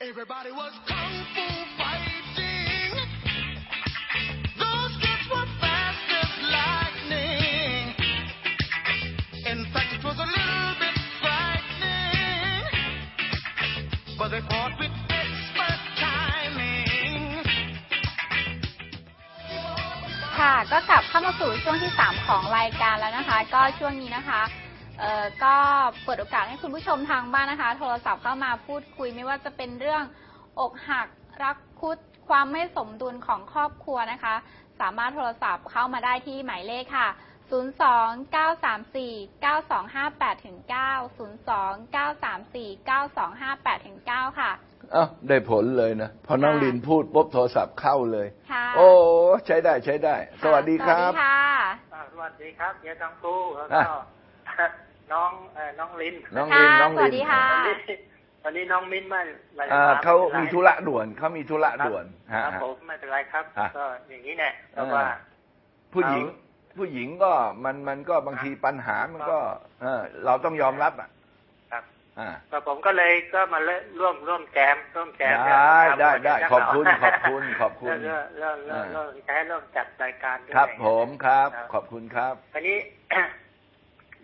Everybody was kung fu fighting. Those kids were fast as lightning. In fact, it was a little bit frightening. But they fought with expert timing. ค่ะ ก็กลับเข้ามาสู่ช่วงที่ 3 ของรายการแล้วนะคะ ก็ช่วงนี้นะคะ เอ่อก็เปิดโอกาสให้คุณผู้ชมทางบ้านนะคะ โทรศัพท์เข้ามาพูดคุยไม่ว่าจะเป็นเรื่องอกหักรักคุดความไม่สมดุลของครอบครัวนะคะ สามารถโทรศัพท์เข้ามาได้ที่หมายเลขค่ะ 02 934 9258ถึง9 02 934 9258ถึง9ค่ะ เอ้าได้ผลเลยนะ พอน้องค่ะลินพูดปุ๊บโทรศัพท์เข้าเลย ค่ะ โอ้ใช้ได้ใช้ได้ สวัสดีครัสวับสดีค่ะ อ่าสวัสดีครับเฮียตังคูแล้วอะก็ น้องเอ่อน้องลินน้องลินค่ะน้องสวัลิสนดีค่ะวันนี้วันนี้น้องมิ้นไม่ไม่ได้อ่ามาเขาไป็นมีไรธุระด่วนเขามีธุระด่วนฮะครับฮะผมไม่เป็นไรครับอะก็อย่างนี้แน่เพราะว่า ผู้หญิงเอาผู้หญิงก็มันมันก็บางทีอะปัญหามันก็ เออ เราต้องยอมรับอะครับอ่าก็ผมก็เลยก็มาเล่นร่วมร่วมแจมร่วมแจมได้ครับได้ได้ผมขอบคุณขอบคุณขอบคุณเริ่มเริ่มเริ่มเริ่มใช้เริ่มจัดรายการด้วยครับผมครับครับ ขอบคุณครับอันนี้เ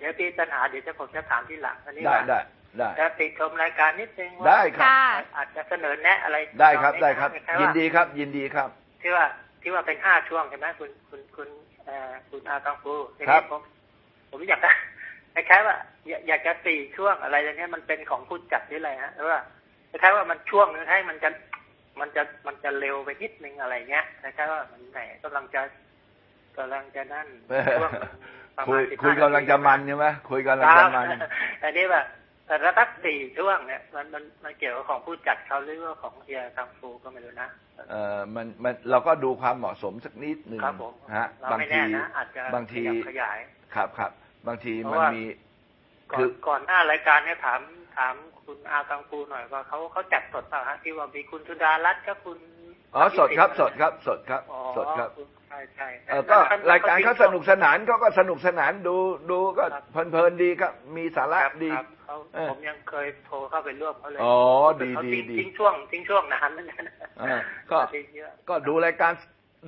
ดี๋ยวพี่ปัญหาเดี๋ยวจะผมจะถามที่หลังอันนี้ได้ว่าได้ได้จะติดชมรายการนิดนึงว่าได้ครับค่ะอาจจะเสนอแนะอะไรได้ครับตอนนี้ได้ครับนะยินดีครับ ยินดีครับ ที่ว่าที่ว่าเป็นห้าช่วงใช่ไหมคุณคุณคุณเอ่อคุณอาตังฟูทีครันี้บผมผมอยากจะคล้ายๆว่าอยากอยากจะสี่ช่วงอะไรอย่างเงี้ยมันเป็นของผู้จัดหรืออะไรฮะหรือว่าคล้ายๆว่ามันช่วงนึงให้มันจะมันจะมันจะเร็วไปนิดนึงอะไรเงี้ยคล้ายๆว่ามันไหนกำลังจะกำลังจะนั่นช่วงประ คุมาณย15คุยกำลังจะมันใช่ไหมคุยกำลังคจะรับมันอันนี้ว่าแต่ละทักสี่ช่วงเนี่ยมันมันมันเกี่ยวกับของผู้จัดเขาหรือว่าของเฮียตังฟูก็ไม่รู้นะเออมันมันเราก็ดูความเหมาะสมสักนิดหนึ่งครับผมฮะเราบางไม่ทีแน่นะอาจจะบางทีขยับขยายครับครับ บางทีเพมันราะว่ามีก่อคืนอก่อนหน้ารายการเนี่ยถามถามคุณอากังฟูหน่อยว่าเขาเขาจัดสดเปล่าฮะที่ว่ามีคุณสุดารัตน์กับคุณ อ๋อสดครับ สดครับ สดครับอ๋อสดครับใช่ใช่เออก็รายการเขาสนุกสนานเขาก็สนุกสนานดูดูก็เพลินๆดีครับ มีสาระครับดีครับเขาเออผมยังเคยโทรเข้าไปร่วมเขาเลยอ๋อดีเขาดีทิ้งดีทิ้งช่วงทิ้งช่วงนานเหมือนกันเออก็ทิ้งเยอะก็ดูรายการ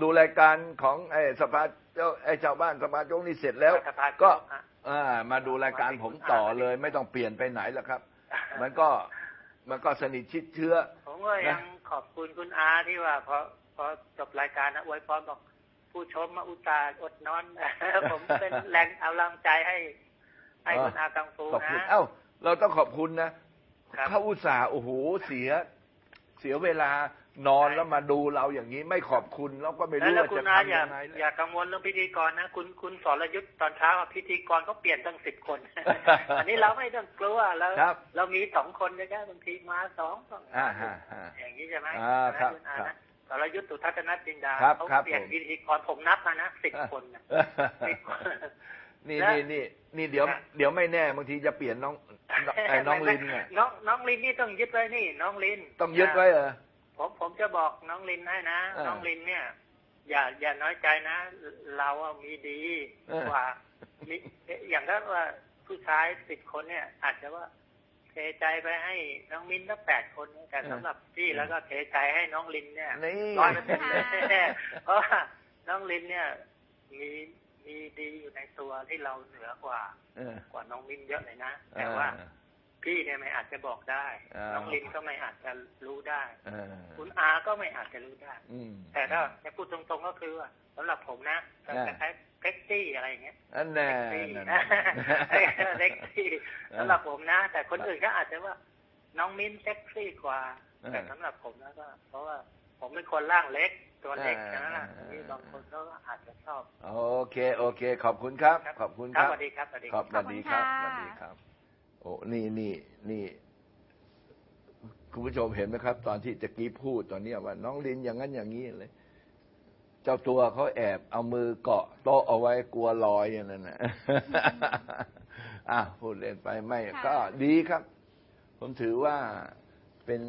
ดูรายการของไอ้สภาเจ้าไอ้ชาวบ้านสภาโจงนี่เสร็จแล้วสภาก็ฮะอ่ามาดูรายการผมต่อเลย ไม่ต้องเปลี่ยนไปไหนแล้วครับ มันก็มันก็สนิทชิดเชื้อผมก็ยัง ขอบคุณคุณอาที่ว่าพอพอจบรายการนะอวยพรบอก ผู้ชมมาอุตส่าห์อดนอน ผมเป็นแรงเอาแรงใจให้ ให้คุณอากังฟูขอบคุณนะเอ้า เราต้องขอบคุณนะครับเขาอุตส่าห์โอ้โหเสีย เสียเวลา นอนใช่แล้วมาดูเราอย่างนี้ไม่ขอบคุณเราก็ไม่แล้วรู้แล้วว่าคุจะณอาทำอย่ายังไงอย่ากังวลเรื่องพิธีกรนะ คุณคุณสรยุทธ์ตอนเช้าอะพิธีกรก็เปลี่ยนตั้งสิบคน อันนี้เราไม่ต้องกลัวเราครับเรามีสองคนนะจ๊ะบางทีมาสองสองอ่าฮะฮะอย่างนี้ใช่ไหมอ่าครับณอาครับนะสรยุทธ์สุทัศนจินดาครับเขาครับเปลี่ยนผมพิธีกรผมนับมานะสิบคนนะสิบคนนี่และนี่นี่นี่เดี๋ยวครับเดี๋ยวไม่แน่บางทีจะเปลี่ยนน้องน้องไอ้น้องลินเนี่ยน้องน้องลินนี่ต้องยึดไว้นี่ น้องลินต้องยึดไว้เหรอ ผมผมจะบอกน้องลินให้นะเออน้องลินเนี่ย อย่าอย่าน้อยใจนะ เราอะมีดีเออกว่ามีอย่างถ้าว่าผู้ชายสิบคนเนี่ย อาจจะว่าเทใจไปให้น้องมินตั้งแปดคนเนี่ยแต่สำหรับพี่แล้วก็เทใจให้น้องลินเนี่ยนี่ร้อยเปอร์เซ็นต์เลยเพราะว่าน้องลินเนี่ย มีมีดีอยู่ในตัวที่เราเหนือกว่าเออกว่าน้องมินเยอะเลยนะแต่ว่า พี่เนี่ยไม่อาจจะบอกได้อ่าน้องลินก็ไม่อาจจะรู้ได้เออคุณอาก็ไม่อาจจะรู้ได้อืมแต่ถ้าจะพูดตรงๆก็คือว่าสำหรับผมนะอ่าจะคล้ายๆเซ็กซี่อะไรอย่างเงี้ยอันแน่เซ็กซี่นั่นนะน่ะเซ็กซี่สำหรับผมนะ แต่คนอื่นก็อาจจะว่า น้องมิ้นเซ็กซี่กว่าอ่าแต่สำหรับผมแล้วก็ เพราะว่าผมเป็นคนร่างเล็กตัวเล็กอ่าฉะนั้นน่ะอ่าที่บางคนก็อาจจะชอบ โอเค โอเค ขอบคุณครับ ขอบคุณคครัรับบสวัสดีครับ สวัสดีขคอรับบสวัสดีครับขส อบวัสคุณดีค่ะครับโอ้นี่นี่นี่คุณผู้ชมเห็นไหมครับ ตอนที่ตะกี้พูดตอนเนี้ยว่า น้องลินอย่างนั้นอย่างนี้เลย เจ้าตัวเขาแอบเอามือเกาะโต๊ะเอาไว้กลัวลอยอย่างนั้นนะอะพูดเล่นไปไม่ค่ะก็ดีครับ ผมถือว่าเป็น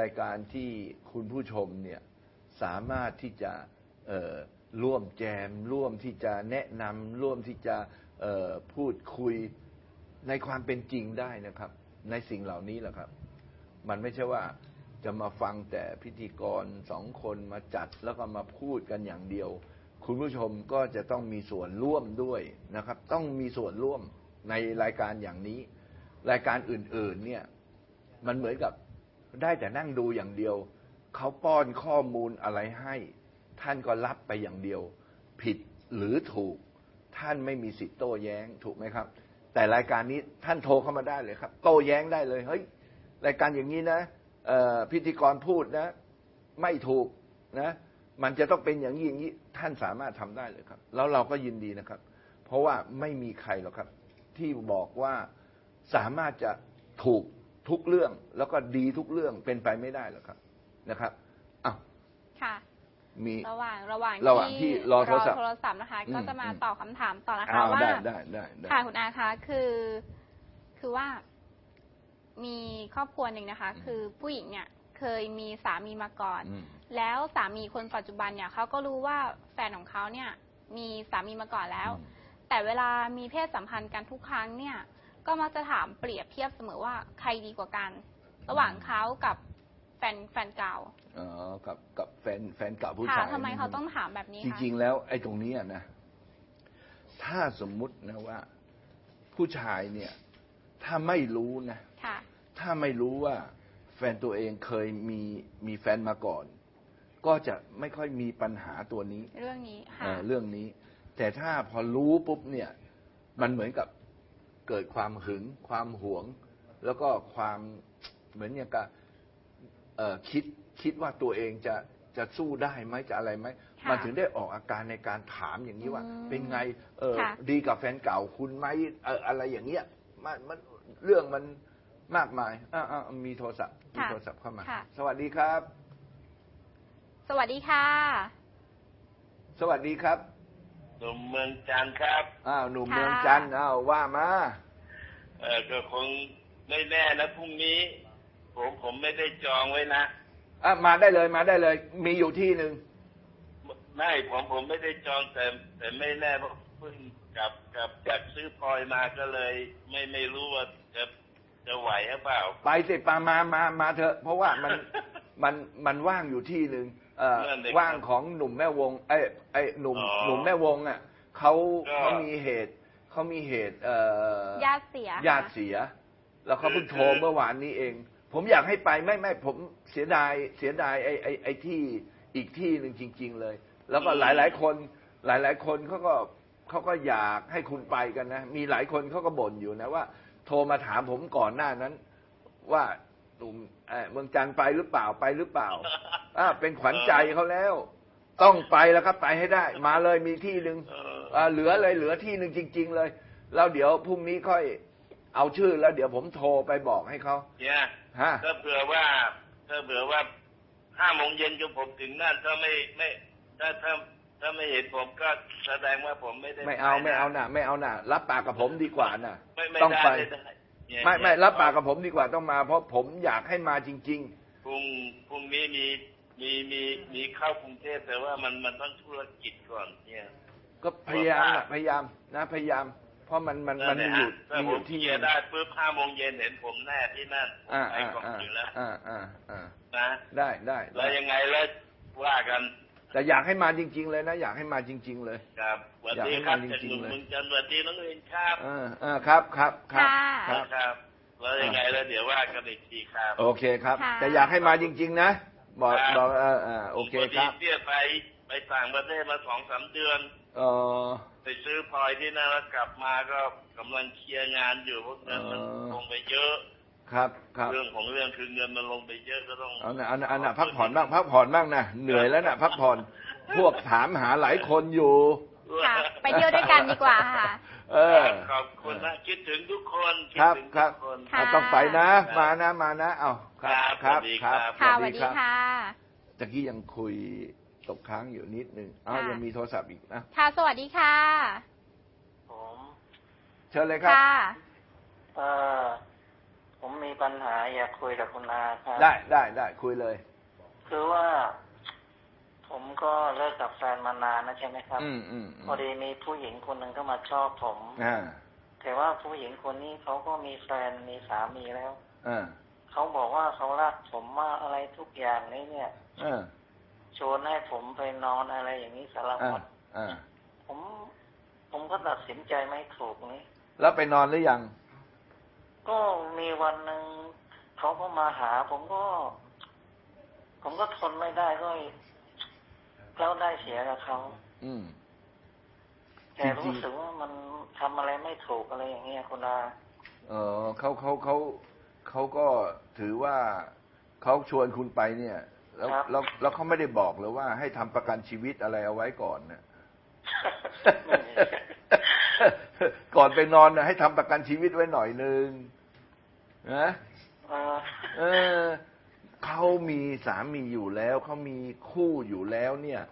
รายการที่คุณผู้ชมเนี่ย สามารถที่จะเอ่อร่วมแจม ร่วมที่จะแนะนำร่วมที่จะเอ่อพูดคุย ในความเป็นจริงได้นะครับ ในสิ่งเหล่านี้แหละครับ มันไม่ใช่ว่าจะมาฟังแต่พิธีกรสองคนมาจัดแล้วก็มาพูดกันอย่างเดียว คุณผู้ชมก็จะต้องมีส่วนร่วมด้วยนะครับ ต้องมีส่วนร่วมในรายการอย่างนี้ รายการอื่น ๆ เนี่ย มันเหมือนกับได้แต่นั่งดูอย่างเดียว เขาป้อนข้อมูลอะไรให้ ท่านก็รับไปอย่างเดียว ผิดหรือถูก ท่านไม่มีสิทธิ์โต้แย้งถูกไหมครับ แต่รายการนี้ท่านโทรเข้ามาได้เลยครับ โต้แย้งได้เลยเฮ้ยรายการอย่างนี้นะพิธีกรพูดนะ ไม่ถูกนะ มันจะต้องเป็นอย่างนี้อย่างนี้ท่านสามารถทำได้เลยครับ แล้วเราก็ยินดีนะครับ เพราะว่าไม่มีใครหรอกครับ ที่บอกว่าสามารถจะถูกทุกเรื่องแล้วก็ดีทุกเรื่องเป็นไปไม่ได้หรอกครับนะครับอ้าวค่ะ มี ระหว่างระหว่างระหว่างที่รอโทรศัพท์โทรศัพท์นะคะ อืมก็จะมาอืม ตอบคำถามต่อนะคะอ้าวว่าได้ได้ได้ได้ ค่ะคุณอาคะคือ คือว่า มีครอบครัวหนึ่งนะคะคือผู้หญิงเนี่ย เคยมีสามีมาก่อน อืม แล้วสามีคนปัจจุบันเนี่ยเขาก็รู้ว่าแฟนของเขาเนี่ย มีสามีมาก่อนแล้วอืมแต่เวลามีเพศสัมพันธ์กันทุกครั้งเนี่ย ก็มักจะถามเปรียบเทียบเสมอว่าใครดีกว่ากัน ระหว่างเขากับแฟ นแฟนเก่าอ๋อกับกับแฟนแฟนเก่าผู้ค่ะชายทำไมเขาต้องถามแบบนี้จคะริง ๆ แล้วไอ้ตรงเนี้ยนะ ถ้าสมมุตินะว่า ผู้ชายเนี่ย ถ้าไม่รู้นะ ค่ะ ถ้าไม่รู้ว่า แฟนตัวเองเคยมีมีแฟนมาก่อน ก็จะไม่ค่อยมีปัญหาตัวนี้ เรื่องนี้ค่ะ เอ่อเรื่องนี้ แต่ถ้าพอรู้ปุ๊บเนี่ย มันเหมือนกับเกิดความหึง ความหวง แล้วก็ความเหมือนอย่างกับ เอ่อคิดคิดว่าตัวเองจะจะสู้ได้ไหมจะอะไรไหมค่ะมันถึงได้ออกอาการในการถามอย่างนี้ว่า อืมเป็นไงเออค่ะดีกับแฟนเก่าคุณไหมเอออะไรอย่างเงี้ยมันมันเรื่องมันมากมายอ่าอ่ามีโทรศัพท์มีค่ะโทรศัพท์เข้ามา ค่ะ สวัสดีครับ สวัสดีค่ะ สวัสดีครับหนุ่มเมืองจันทร์ครับ อ้าวหนุ่มค่ะ เมืองจันทร์อ้าวว่ามา เออก็คงไม่แน่นะพรุ่งนี้ ผมผมไม่ได้จองไว้นะอะมาได้เลยมาได้เลย มีอยู่ที่หนึ่งไม่ผมผมไม่ได้จองแต่แต่ไม่แน่เพราะเพิ่งกลับกลับจากซื้อพลอยมาก็เลย ไม่ไม่รู้ว่าจะจะไหวหรือเปล่า ไปสิปามามามาเถอะ เพราะว่ามันมันมันว่างอยู่ที่หนึ่งเอ่อนั่นเองว่างของหนุ่มแม่วงไอ้ไอ้หนุ่มอ๋อหนุ่มแม่วงอะเขาก็ เขามีเหตุเขามีเหตุเอ่อญาติเสียญาติค่ะเสีย แล้วเขาเพิ่งคือโทรเมื่อวานนี้เอง ผมอยากให้ไปไม่ไม่ผมเสียดายเสียดายไอ้ไอ้ไอ้ที่อีกที่หนึ่งจริง ๆ เลย แล้วก็หลายหลายๆคนหลายหลาย ๆ คนเขาก็เขาก็อยากให้คุณไปกันนะ มีหลายคนเขาก็บ่นอยู่นะว่า โทรมาถามผมก่อนหน้านั้น ว่าหนุ่มเอ่อเมืองจันทร์ไปหรือเปล่าไปหรือเปล่าอ่าเป็นขวัญใจเขาแล้ว ต้องไปแล้วครับไปให้ได้ มาเลยมีที่หนึ่ง เออ อ่าเหลือเลยเหลือที่หนึ่งจริง ๆ เลย แล้วเดี๋ยวพรุ่งนี้ค่อย เอาชื่อแล้วเดี๋ยวผมโทรไปบอกให้เขาเนี่ยฮะถ้าเผื่อว่าถ้าเผื่อว่าห้าโมงเย็นจนผมถึงนั่นถ้าไม่ไม่ถ้าถ้าถ้าไม่เห็นผมก็แสดงว่าผมไม่ได้ไม่เอาปไม่เอานะน่ะ ไม่เอาน่ะ รับปากกับผมดีกว่าน่ะไม่ไม่ต้องได้ไปไม่ได้เนี่ยไม่ไม่เนี่ยรับปากกับผมดีกว่าต้องมา เพราะผมอยากให้มาจริงพรุ่งพรุ่งนี้มีมีมีมีเข้ากรุงเทพแต่ว่ามันมันต้องธุรกิจก่อนเนี่ยๆก็พยายามน่ะพยายามนะพยายาม เพราะมันมันมันมีอยู่ถ้ามีอผมยู่ที่เคลียร์ได้ปุ๊บห้าโมงเย็นเห็นผมแน่ที่นั่นอ่าไปอ่าก่อนอ่าอยู่แล้วอ่าอ่าอ่านะได้ได้แล้วยังไงแล้วว่ากัน แต่อยากให้มาจริง ๆ เลยนะอยากให้มาจริง ๆ เลย ครับสวัสอยากดีให้ครับมาจากจริหงๆนุ่มเลยเมืองจันทร์สวัสดีน้องเอ็นครับอ่าอ่าครับครับครับค่ะครับครับแล้วยังไงแล้วเดี๋ยวว่ากันอีกทีครับ โอเคครับค่ะแต่อยากให้มาจริง ๆ นะบอกครับบอกเออเออโอเคพครับดีเนี่ยไปไปต่างประเทศมาสองสามเดือนเออไปซื้อพลอยที่นั่นแล้วกลับมาก็กำลังเคลียร์งานอยู่เพราะเงินมันเออลงไปเยอะ ครับครับเรื่องของเรื่องคือเงินมันลงไปเยอะก็ต้องเอาหน่ะเอาหน่ะเอาหน่ะพักผ่อนบ้างพักผ่อนบ้างนะเหนื่อยแล้วนะพักผ่อนพวกถามหาหลายคนอยู่ค่ะไปเที่ยวด้วยกันดีกว่าค่ะ เออขอบคุณนะคิดถึงทุกคนคิดครับถึงครับทุกคนค่ะเอาต้องไปนะ มานะมานะ เอาครับครับสวัสดีครับค่ะสวัสดีค่ะตะกี้ยังคุย ตกค้างอยู่นิดนึงเอาค่ะ ยังมีโทรศัพท์อีกนะค่ะ สวัสดีค่ะ ผมเชิญเลยครับ ค่ะ เอ่อผมมีปัญหาอยากคุยกับคุณอาครับ ได้ได้ได้คุยเลย คือว่า ผมก็เลิกกับแฟนมานานนะใช่ไหมครับ อืมอืมอืมพอดีมีผู้หญิงคนหนึ่งก็มาชอบผม อ่าแต่ว่าผู้หญิงคนนี้เขาก็มีแฟนมีสามีแล้ว อ่าเขเขาบอกว่าเขารักผมมากอะไรทุกอย่างนี้เนี่ยเออ ชวนให้ผมไปนอนอะไรอย่างนี้สารอ่าพัดอ่าผม ผมก็ตัดสินใจไม่ถูกนี้ แล้วไปนอนหรือยัง ก็มีวันหนึ่งเขาก็มาหา ผมก็ ผมก็ทนไม่ได้ก็แล้วได้เสียกับเขาอืมแต่จริงๆรู้สึกว่ามันทำอะไรไม่ถูกอะไรอย่างเงี้ยคุณอาเออเขาเขาเขาเขาก็ถือว่าเขาชวนคุณไปเนี่ย แล้วแล้วแล้วเขาไม่ได้บอกเลยว่าให้ทำประกันชีวิตอะไรเอาไว้ก่อนนะก่อนไปนอนนะให้ทำประกันชีวิตไว้หน่อยนึงนะเออเออเขามีสามีอยู่แล้วเขามีคู่อยู่แล้วเนี่ย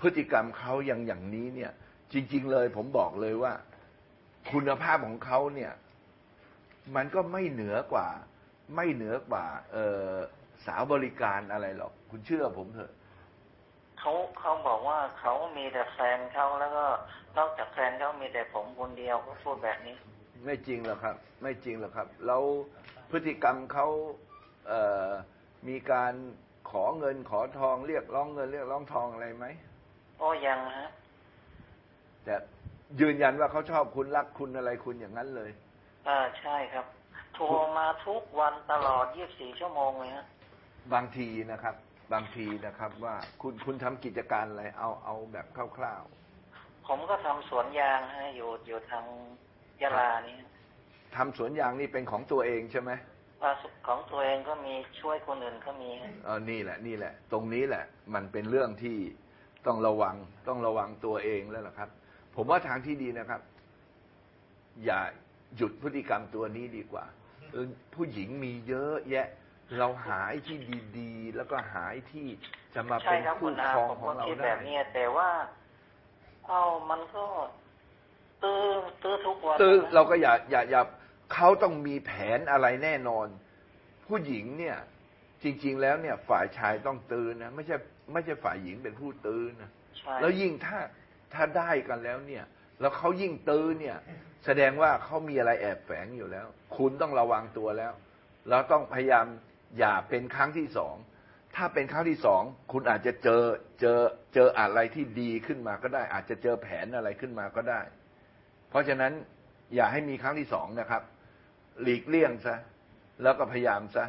พฤติกรรมเขาอย่างอย่างนี้เนี่ย จริง ๆ เลยผมบอกเลยว่า คุณภาพของเขาเนี่ย มันก็ไม่เหนือกว่า ไม่เหนือกว่า เออ สาวบริการอะไรหรอก คุณเชื่อผมเถอะเขาเขาบอกว่าเขามีแต่แฟนเขาแล้วก็นอกจากแฟนเขามีแต่ผมคนเดียวเขาพูดแบบนี้ ไม่จริงหรอกครับ ไม่จริงหรอกครับ แล้วพฤติกรรมเขาเอ่อมีการขอเงินขอทองเรียกร้องเงินเรียกร้องทองอะไรไหมก็ยังฮะแต่ยืนยันว่าเขาชอบคุณรักคุณอะไรคุณอย่างนั้นเลย อ่าใช่ครับ โทรมาทุกวันตลอด 24 ชั่วโมงเลยฮะ บางทีนะครับ บางทีนะครับ ว่าคุณคุณทำกิจการอะไรเอาเอาแบบคร่าวผมก็ทำสวนยางฮะอยู่อยู่ทางยะลานี่ๆทำสวนยางนี่เป็นของตัวเองใช่ไหมว่าของตัวเองก็มีช่วยคนอื่นก็มีฮะเออนี่แหละ นี่แหละ ตรงนี้แหละ มันเป็นเรื่องที่ต้องระวังต้องระวังตัวเองแล้วล่ะครับ ผมว่าทางที่ดีนะครับ อย่าหยุดพฤติกรรมตัวนี้ดีกว่าเออผู้หญิงมีเยอะแยะ เราหาไอ้ที่ดีๆ แล้วก็หาไอ้ที่จะมาใช่เป็นครับคุคู่ณอาครองผมของก็เราคิดได้แบบนี้แต่ว่า เอามันก็ตื้อตื้อทุกวันตื้อนะเราก็อย่าอย่าอย่าเขาต้องมีแผนอะไรแน่นอน ผู้หญิงเนี่ย จริง ๆ แล้วเนี่ย ฝ่ายชายต้องตื้อนะไม่ใช่ไม่ใช่ฝ่ายหญิงเป็นผู้ตื้อนะใช่แล้วยิ่งถ้าถ้าได้กันแล้วเนี่ย แล้วเขายิ่งตื้อเนี่ย แสดงว่าเขามีอะไรแอบแฝงอยู่แล้ว คุณต้องระวังตัวแล้วแล้วต้องพยายาม อย่าเป็นครั้งที่สอง ถ้าเป็นครั้งที่สอง คุณอาจจะเจอเจอเจออะไรที่ดีขึ้นมาก็ได้ อาจจะเจอแผนอะไรขึ้นมาก็ได้ เพราะฉะนั้นอย่าให้มีครั้งที่สองนะครับ หลีกเลี่ยงซะแล้วก็พยายามซะ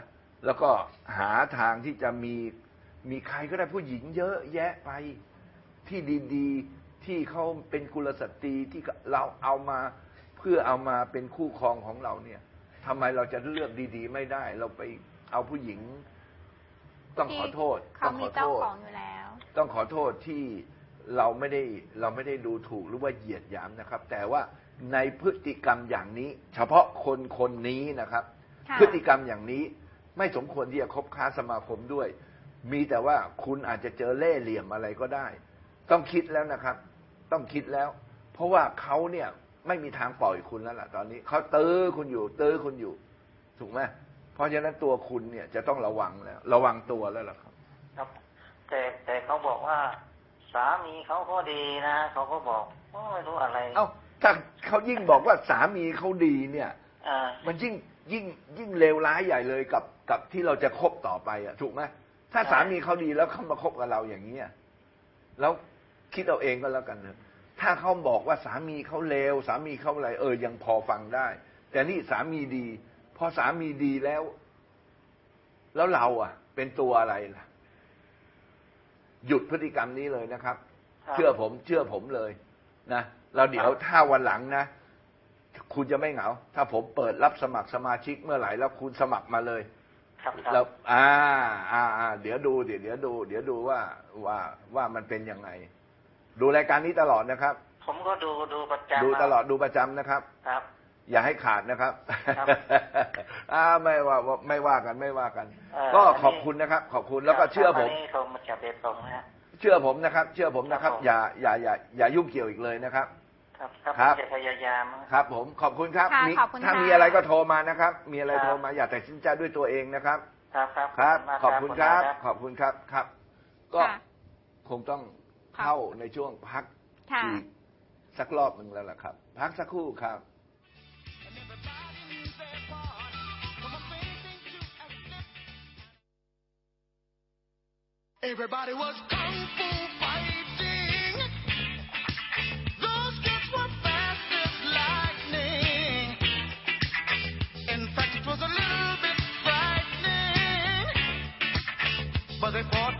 แล้วก็หาทางที่จะมีมีใครก็ได้ผู้หญิงเยอะแยะไปที่ดีๆ ที่เขาเป็นกุลสตรีที่เราเอามาเพื่อเอามาเป็นคู่ครองของเราเนี่ยทำไมเราจะเลือกดี ๆ ไม่ได้ เราไป เอาผู้หญิง ต้องขอโทษเขาต้องขมีอโทเจ้าษ ของอยู่แล้ว ต้องขอโทษที่เราไม่ได้เราไม่ได้ดูถูกหรือว่าเหยียดหยามนะครับ แต่ว่าในพฤติกรรมอย่างนี้ เฉพาะคนคนนี้นะครับ ค่ะ พฤติกรรมอย่างนี้ไม่สมควรที่จะคบค้าสมาคมด้วย มีแต่ว่าคุณอาจจะเจอเล่ห์เหลี่ยมอะไรก็ได้ ต้องคิดแล้วนะครับ ต้องคิดแล้ว เพราะว่าเขาเนี่ยไม่มีทางปล่อยคุณแล้วล่ะตอนนี้เขาตื้อคุณอยู่ตื้อคุณอยู่ ถูกไหม เพราะฉะนั้นตัวคุณเนี่ยจะต้องระวังแล้ว ระวังตัวแล้วล่ะครับ ครับ แต่แต่เขาบอกว่า สามีเขาก็ดีนะเขาก็บอกโอ้ไม่รู้อะไร เอ้าถ้าเขายิ่งบอกว่าสามีเขาดีเนี่ยอ่ามันยิ่งยิ่งยิ่งเลวร้ายใหญ่เลยกับกับที่เราจะคบต่อไปอะ ถูกไหมถ้าใช่สามีเขาดีแล้วเขามาคบกับเราอย่างนี้ยแล้วคิดเอาเองก็แล้วกันเถอะถ้าเขาบอกว่าสามีเขาเลวสามีเขาอะไร เออยังพอฟังได้ แต่นี่สามีดี พอสามีดีแล้ว แล้วเราอะ เป็นตัวอะไรล่ะ หยุดพฤติกรรมนี้เลยนะครับครับเชื่อผมเชื่อผมเลยนะแล้วเดี๋ยวถ้าวันหลังนะคุณจะไม่เหงา ถ้าผมเปิดรับสมัครสมาชิกเมื่อไหร่แล้วคุณสมัครมาเลยครับครับแล้วอ่า อ่าอ่าเดี๋ยวดูเดี๋ยวเดี๋ยวดู เดี๋ยวดูว่าว่าว่ามันเป็นยังไง ดูรายการนี้ตลอดนะครับ ผมก็ดูดูประจำดูตลอดดูประจำนะครับ ครับ อย่าให้ขาดนะครับครับอ่าไม่ว่าว่าไม่ว่ากันไม่ว่ากัน เอ่อก็อันนี้ขอบคุณนะครับ ขอบคุณแล้วก็เชื่อผม นนี้โทรมาจากเบตงนะฮะ เชื่อผมนะครับ เชื่อผมนะครับ ครับผม อย่าอย่าอย่าอย่ายุ่งเกี่ยวอีกเลยนะครับ ครับครับครับผมจะพยายามนะครับ ผมขอบคุณครับค่ะมีขอบคุณถ้าค่ะ มีอะไรก็โทรมานะครับ มีอะไรครับ โทรมาอย่าตัดสินใจด้วยตัวเองนะครับ ครับครับครับมากขอบคุณครับณขอบคุณครับครับ ก็ค่ะ คงต้องครับเข้าในช่วงพักค่ะ อีกสักรอบหนึ่งแล้วล่ะครับ พักสักครู่ครับ Everybody was kung fu fighting. Those kids were fast as lightning. In fact, it was a little bit frightening. But they fought